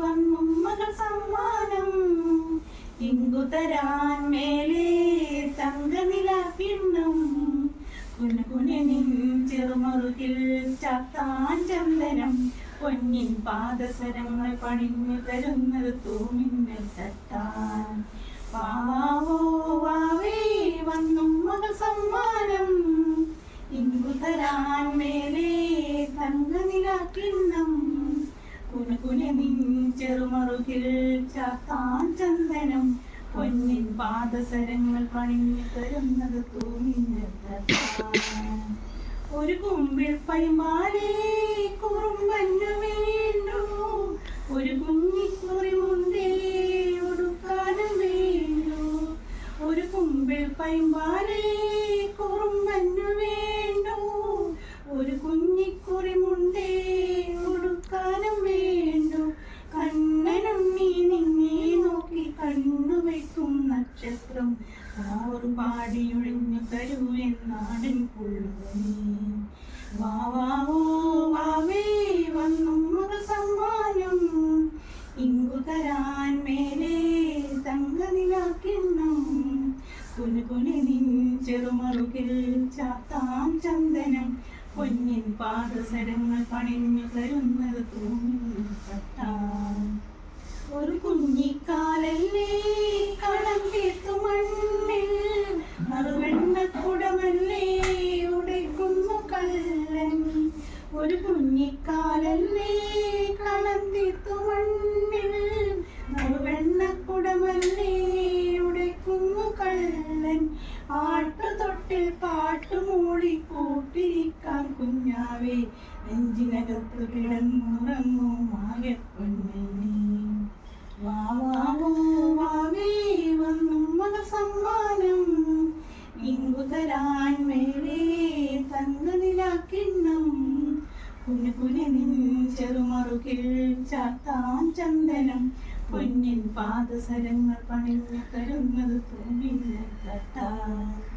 വന്നും പൊന്നിൻ പാദസരങ്ങൾ പണിഞ്ഞു തരുന്നത് തൂമിന്നൽ തട്ടാൻ. പാവോ വാവേ വന്നും മകൾ സമ്മാനം. ഇങ്കുതരാൻ മേലേ ചന്ദനം. പൊന്നിൻ പാദസരങ്ങൾ പണിഞ്ഞു തരുന്നത് തട്ടാൻ ഒരു കുമ്പിൾ പൈമാലേ കുറുമ്പന്നു നക്ഷത്രം പാടി പാടിയൊഴിഞ്ഞു തരൂ എന്നാടൻ പുള്ളുവനേ വാവാവോ വാവേ വന്നും മക സമ്മാനം. ഇങ്കു തരാൻ മേലെ തങ്കനിലാക്കിണ്ണം. കുനുകുനി നിൻ ചെറുമറുകിൽ ചാത്താൻ ചന്ദനം. പൊന്നിൻ പാദസരങ്ങൾ പണിഞ്ഞു തരുന്നത് തൂങ്ങി ഒരു കുഞ്ഞിക്കാലല്ലേ കടം തീർത്തു മണ്ണിൽ കള്ളൻ. ആട്ടുതൊട്ടിൽ പാട്ടു മൂളി കൂട്ടിരിക്കാൻ കുഞ്ഞാവേ. നെഞ്ചിനകത്ത് കിടന്നുറങ്ങും മായപ്പെണ്ണേ വാവാവോ വാവേ വന്നും മക സമ്മാനം. മേലേ തങ്കനിലാക്കിണ്ണം കുഞ്ഞു കുഞ്ഞു നിൻ ചെറുമറുകിൽ ചാത്താൻ ചന്ദനം. പൊന്നിൻ പാദസരങ്ങൾ പണിഞ്ഞു തരുന്നത് തൂമില്ല തട്ടാൻ.